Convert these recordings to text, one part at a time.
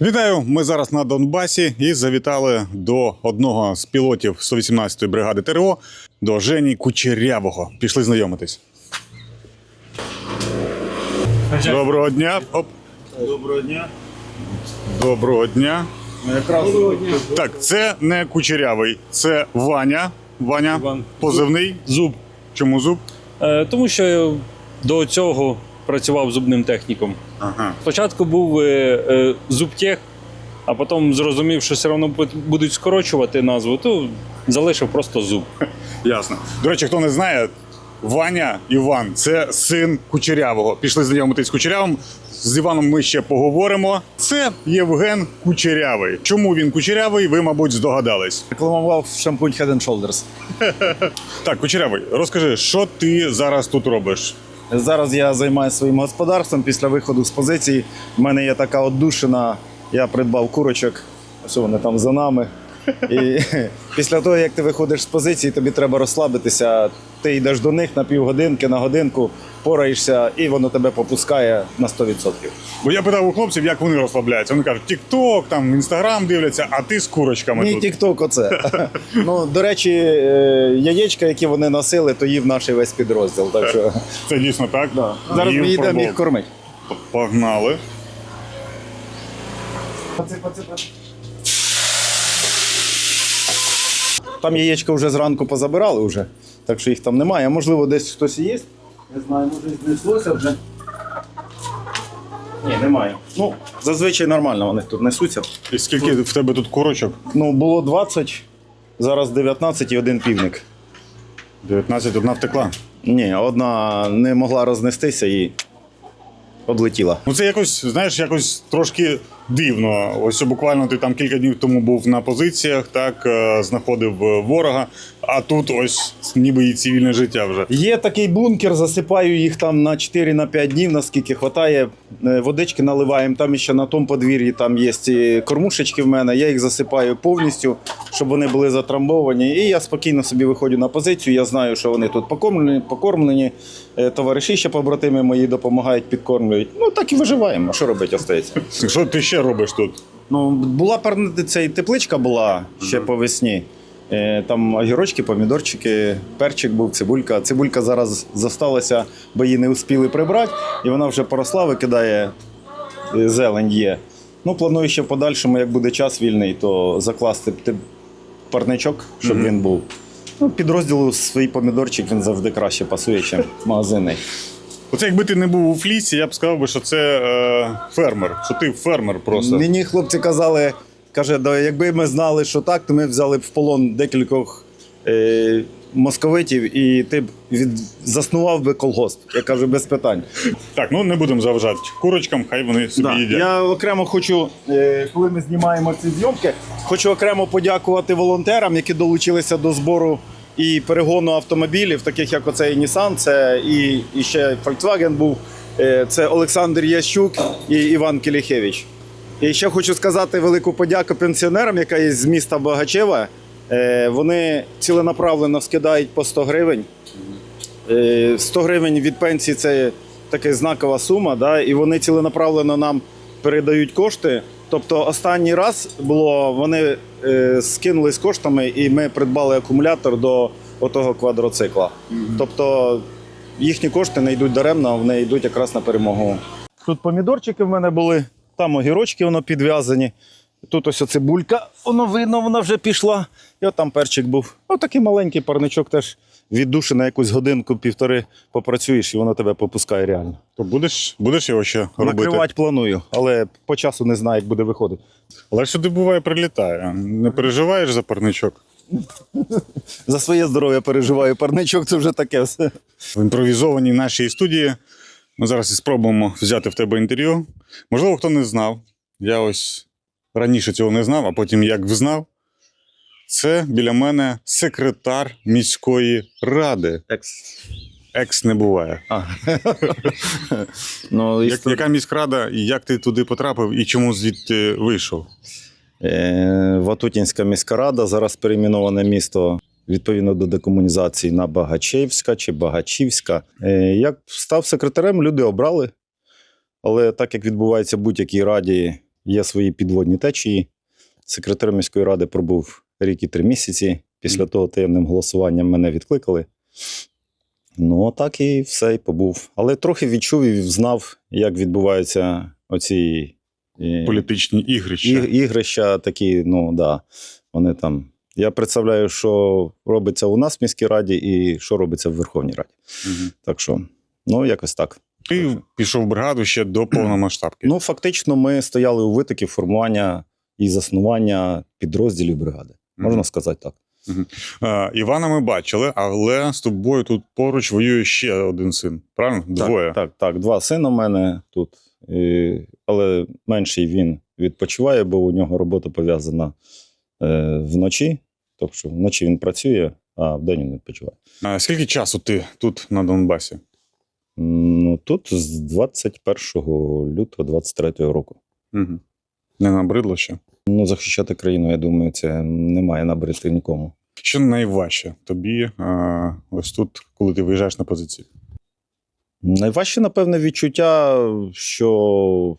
Вітаю! Ми зараз на Донбасі і завітали до одного з пілотів 118-ї бригади ТРО до Жені Кучерявого. Пішли знайомитись. Доброго дня. Оп. Доброго дня. Доброго дня. Якраз Так, це не Кучерявий, це Ваня. Ваня, Іван. позивний. Зуб. Чому зуб? Е, тому що до цього працював зубним техніком. Ага. Спочатку був е, е, зубтех, а потім зрозумів, що все одно будуть скорочувати назву, то залишив просто зуб. Ясно. До речі, хто не знає, Ваня Іван це син Кучерявого. Пішли знайомитись з Кучерявим. З Іваном ми ще поговоримо. Це Євген Кучерявий. Чому він кучерявий, ви, мабуть, здогадались. рекламував шампунь Head and Shoulders. Так, Кучерявий, розкажи, що ти зараз тут робиш? Зараз я займаюся своїм господарством. Після виходу з позиції в мене є така отдушина. Я придбав курочок. що вони там за нами. І після того, як ти виходиш з позиції, тобі треба розслабитися. Ти йдеш до них на півгодинки, на годинку, пораєшся, і воно тебе попускає на 100%. Бо я питав у хлопців, як вони розслабляються. Вони кажуть, Тік-Ток, там Інстаграм дивляться, а ти з курочками Мій тут. тік-ток оце. ну, до речі, е, яєчка, які вони носили, то їв наш весь підрозділ. Так що Це дійсно так? зараз Їм ми пробував. їх кормити. Погнали. Там яєчка вже зранку позабирали, вже, так що їх там немає. А можливо, десь хтось і є. Не знаю, може знеслося вже. Ні, немає. Ну, зазвичай нормально вони тут несуться. І скільки в тебе тут курочок? Ну, було 20, зараз 19 і один півник. 19, одна втекла. Ні, одна не могла рознестися і облетіла. Ну це якось, знаєш, якось трошки дивно. Ось буквально ти там кілька днів тому був на позиціях, так е, знаходив е, ворога, а тут ось ніби і цивільне життя вже. Є такий бункер, засипаю їх там на 4-5 днів, наскільки вистачає. Водички наливаємо. Там ще на тому подвір'ї там є ці кормушечки в мене. Я їх засипаю повністю, щоб вони були затрамбовані. І я спокійно собі виходжу на позицію. Я знаю, що вони тут покормлені, покормлені. Е, Товариші ще побратими мої допомагають, підкормлюють. Ну так і виживаємо. Що робити остається? Що ти ще робиш тут? Ну, була парна цей тепличка була ще по весні. Е, Там огірочки, помідорчики, перчик був, цибулька. Цибулька зараз зосталася, бо її не успіли прибрати, і вона вже поросла, викидає е, зелень є. Ну, планую ще в подальшому, як буде час вільний, то закласти парничок, щоб він був. Ну, підрозділу свій помідорчик він завжди краще пасує, ніж магазинний. Оце якби ти не був у флісі, я б сказав би, що це е, фермер. Що ти фермер просто. Мені хлопці казали, каже, да, якби ми знали, що так, то ми взяли б в полон декількох е, московитів і ти б від, заснував би колгосп. Я кажу, без питань. Так, ну не будемо заважати курочкам, хай вони собі Да. їдять. Я окремо хочу, е, коли ми знімаємо ці зйомки, хочу окремо подякувати волонтерам, які долучилися до збору і перегону автомобілів, таких як оцей Nissan, це і, і ще Volkswagen був. Е, Це Олександр Ящук і Іван Кіліхевич. І ще хочу сказати велику подяку пенсіонерам, яка є з міста Багачева. Е, Вони ціленаправлено скидають по 100 гривень. Е, 100 гривень від пенсії це така знакова сума, да, і вони ціленаправлено нам передають кошти. Тобто останній раз було, вони е, скинулись з коштами, і ми придбали акумулятор до отого квадроцикла. Тобто їхні кошти не йдуть даремно, вони йдуть якраз на перемогу. Тут помідорчики в мене були, там огірочки воно підв'язані. Тут ось цибулька, воно видно, вона вже пішла. І от там перчик був. Отакий маленький парничок теж від душі на якусь годинку-півтори попрацюєш, і воно тебе попускає реально. То будеш, будеш його ще робити. Накривати планую, але по часу не знаю, як буде виходити. Але сюди буває прилітає. Не переживаєш за парничок? За своє здоров'я переживаю. Парничок це вже таке все. В імпровізованій нашій студії ми зараз і спробуємо взяти в тебе інтерв'ю. Можливо, хто не знав. Я ось раніше цього не знав, а потім як взнав. Це біля мене секретар міської ради. Екс не буває. А. ну, Як, яка міськрада, як ти туди потрапив і чому звідти вийшов? Е, Ватутінська міська рада, зараз перейменоване місто відповідно до декомунізації на Багачевська чи Багачівська. Е, Як став секретарем, люди обрали. Але так як відбувається в будь-якій раді, є свої підводні течії. Секретар міської ради пробув рік і три місяці. Після того таємним голосуванням мене відкликали. Ну, так і все, і побув. Але трохи відчув і знав, як відбуваються оці е, Політичні ігрища. і, ігрища такі, ну да, вони там. Я представляю, що робиться у нас в міській раді і що робиться в Верховній Раді. Мгм. Так що, ну, якось так. Ти пішов в бригаду ще до повномасштабки. Ну, фактично, ми стояли у витокі формування і заснування підрозділів бригади. Можна сказати так. Е, Івана ми бачили, але з тобою тут поруч воює ще один син. Правильно? Двоє. Так, так, так. Два сина у мене тут. І, але менший він відпочиває, бо у нього робота пов'язана е, вночі. Тобто вночі він працює, а вдень він відпочиває. А скільки часу ти тут на Донбасі? Ну, тут з 21 лютого 23 року. Угу. Не набридло ще? Ну, захищати країну, я думаю, це не має набрити нікому. Що найважче тобі а, ось тут, коли ти виїжджаєш на позиції? Найважче, напевне, відчуття, що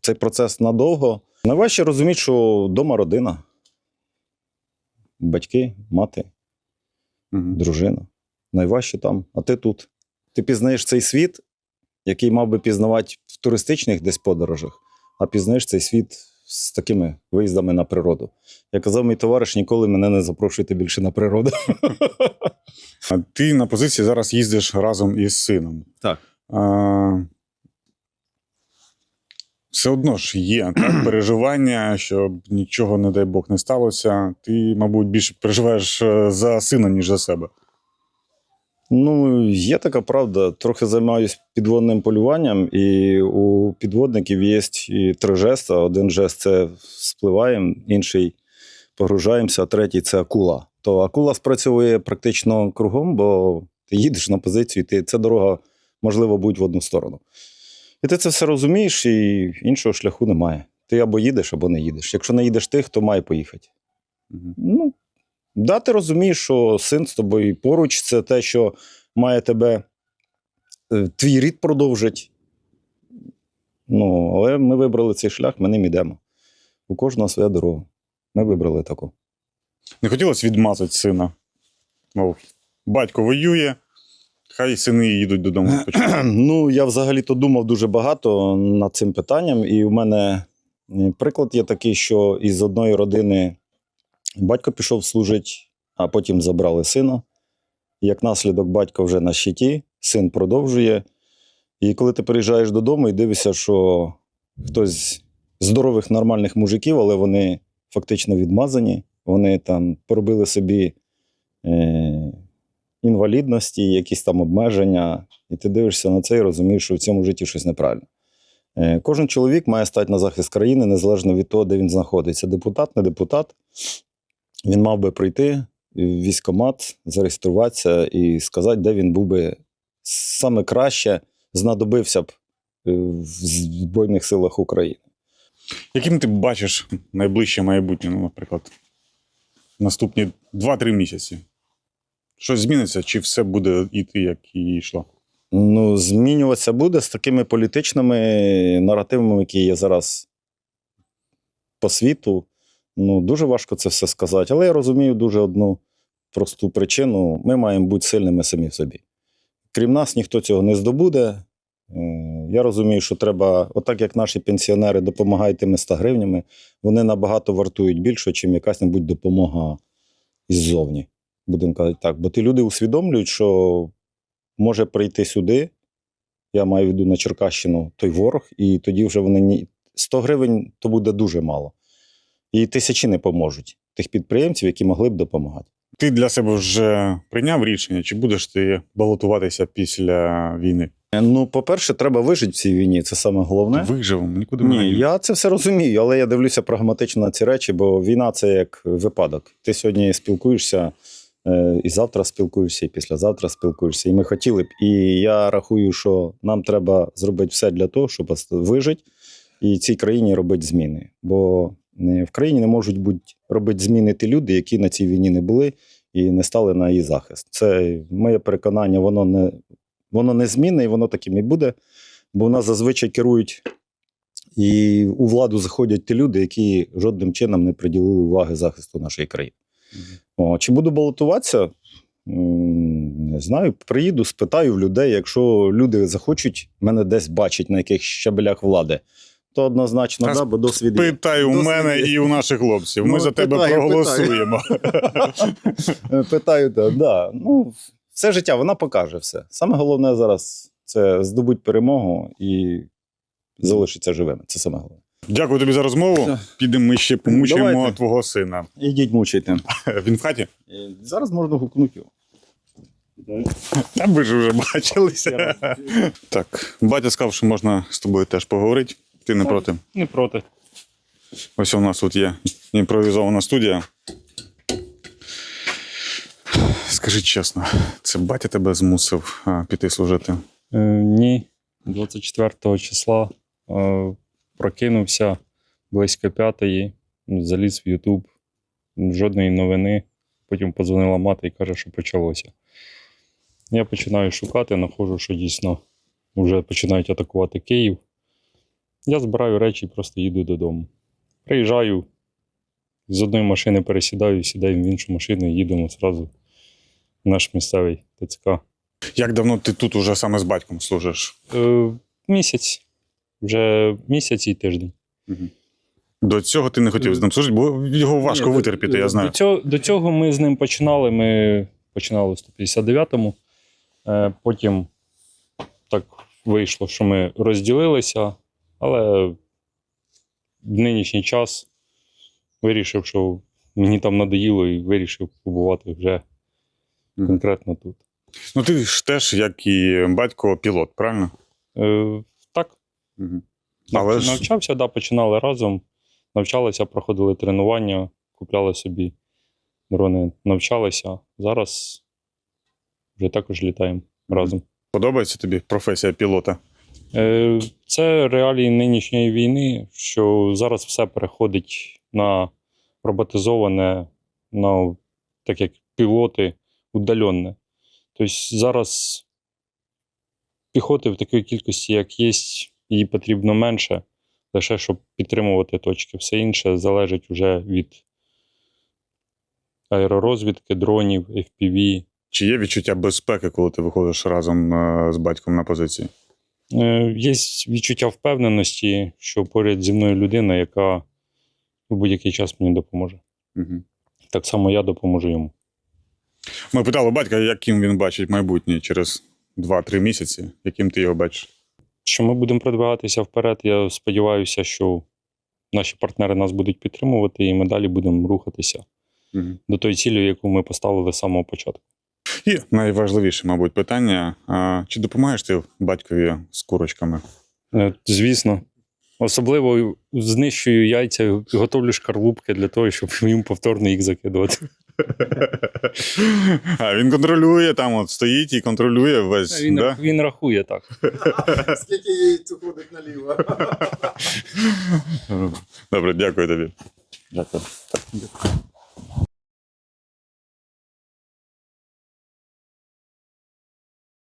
цей процес надовго. Найважче розуміти, що вдома родина, батьки, мати, Угу. дружина. Найважче там, а ти тут. Ти пізнаєш цей світ, який мав би пізнавати в туристичних десь подорожах, а пізнаєш цей світ з такими виїздами на природу. Як казав мій товариш, ніколи мене не запрошуйте більше на природу. А ти на позиції зараз їздиш разом із сином. Так. А, все одно ж є так, переживання, щоб нічого, не дай Бог, не сталося. Ти, мабуть, більше переживаєш е, за сина, ніж за себе. Ну, є така правда. Трохи займаюся підводним полюванням, і у підводників є три жеста. Один жест це спливаємо, інший погружаємося, а третій це акула. То акула спрацьовує практично кругом, бо ти їдеш на позицію, і ти, ця дорога можливо будь в одну сторону. І ти це все розумієш, і іншого шляху немає. Ти або їдеш, або не їдеш. Якщо не їдеш ти, хто має поїхати. Мгм. Ну, да, ти розумієш, що син з тобою поруч це те, що має тебе, е, твій рід продовжить. Ну, але ми вибрали цей шлях, ми ним йдемо. У кожного своя дорога. Ми вибрали таку. Не хотілося відмазати сина. Мов, батько воює, хай сини їдуть додому. Ну, я взагалі-то думав дуже багато над цим питанням, і у мене е, приклад є такий, що із одної родини батько пішов служити, а потім забрали сина. Як наслідок, батько вже на щиті, син продовжує. І коли ти приїжджаєш додому і дивишся, що хтось з здорових, нормальних мужиків, але вони фактично відмазані, вони там поробили собі е, інвалідності, якісь там обмеження, і ти дивишся на це і розумієш, що в цьому житті щось неправильно. Е, Кожен чоловік має стати на захист країни, незалежно від того, де він знаходиться. Депутат, не депутат. Він мав би прийти в військкомат, зареєструватися і сказати, де він був би саме краще, знадобився б е, в Збройних силах України. Яким ти бачиш найближче майбутнє, ну, наприклад, наступні 2-3 місяці? Щось зміниться, чи все буде йти, як і йшло? Ну, змінюватися буде з такими політичними наративами, які є зараз по світу. Ну, дуже важко це все сказати. Але я розумію дуже одну просту причину: ми маємо бути сильними самі в собі. Крім нас, ніхто цього не здобуде. Е, Я розумію, що треба, отак як наші пенсіонери допомагають тими 100 гривнями, вони набагато вартують більше, ніж якась небудь допомога іззовні. Будемо казати так. Бо ті люди усвідомлюють, що може прийти сюди, я маю в виду на Черкащину, той ворог, і тоді вже вони ні. 100 гривень то буде дуже мало. І тисячі не поможуть тих підприємців, які могли б допомагати. Ти для себе вже прийняв рішення, чи будеш ти балотуватися після війни? Ну, по-перше, треба вижити в цій війні, це саме головне. Виживемо, нікуди не Ні, я це все розумію, але я дивлюся прагматично на ці речі, бо війна це як випадок. Ти сьогодні спілкуєшся, е, і завтра спілкуєшся, і післязавтра спілкуєшся. І ми хотіли б. І я рахую, що нам треба зробити все для того, щоб вижити і цій країні робити зміни. Бо в країні не можуть бути робити зміни ті люди, які на цій війні не були і не стали на її захист. Це моє переконання, воно не, воно не змінне і воно таким і буде. Бо в нас зазвичай керують І у владу заходять ті люди, які жодним чином не приділили уваги захисту нашої країни. О, чи буду балотуватися? Не знаю. Приїду, спитаю в людей. Якщо люди захочуть мене десь бачить на яких щабелях влади, то однозначно Та да, бо досвід. є. Питай у Досвід мене є. і у наших хлопців. Ми Ну, за тебе питаю, проголосуємо. Е, Питаю, так. Да. Ну, все життя вона покаже все. Саме головне зараз це здобуть перемогу і залишиться живими. Це саме головне. Дякую тобі за розмову. Підемо ми ще помучимо Давайте. твого сина. Ідіть мучайте. Він в хаті? Е, Зараз можна гукнути його. Та ви ж вже бачилися. Так, батя сказав, що можна з тобою теж поговорити. Ти не проти. Не проти. Ось у нас тут є імпровізована студія. Скажи чесно, це батя тебе змусив піти служити? Е, ні, 24 числа е, прокинувся близько п'ятої, заліз в Ютуб, жодної новини. Потім подзвонила мати і каже, що почалося. Я починаю шукати, знаходжу, що дійсно вже починають атакувати Київ. Я збираю речі і просто їду додому. Приїжджаю, з одної машини пересідаю, сідаю в іншу машину і їдемо зразу в наш місцевий ТЦК. Як давно ти тут уже саме з батьком служиш? Е, місяць. Вже місяць і тиждень. До цього ти не хотів з ним служити, бо його важко Ні, до- витерпіти, я знаю. До цього, до цього ми з ним починали. Ми починали в 159-му. Е, потім так вийшло, що ми розділилися, але в нинішній час вирішив, що мені там надоїло і вирішив побувати вже конкретно тут. Ну ти ж теж, як і батько, пілот, правильно? Е, так, Угу. Але ж Навчався, да, починали разом. Навчалися, проходили тренування, купляли собі дрони, навчалися. Зараз вже також літаємо разом. подобається тобі професія пілота? Е, Це реалії нинішньої війни, що зараз все переходить на роботизоване, на так як пілоти удаленне. Тобто зараз піхоти в такій кількості, як є, її потрібно менше, лише щоб підтримувати точки. Все інше залежить вже від аеророзвідки, дронів, FPV. Чи є відчуття безпеки, коли ти виходиш разом е, з батьком на позиції? Е, Є відчуття впевненості, що поряд зі мною людина, яка в будь-який час мені допоможе. Угу. Так само я допоможу йому. Ми питали батька, яким він бачить майбутнє через 2-3 місяці, яким ти його бачиш. Що ми будемо продвигатися вперед, я сподіваюся, що наші партнери нас будуть підтримувати, і ми далі будемо рухатися Угу. до тої цілі, яку ми поставили з самого початку. І найважливіше, мабуть, питання: а, чи допомагаєш ти батькові з курочками? Е, Звісно. Особливо знищую яйця, готовлю шкарлупки для того, щоб їм повторно їх закидувати. А він контролює там, от стоїть і контролює весь. Він, да? він рахує так. Скільки яєць уходить наліво? Добре, дякую тобі. Дякую.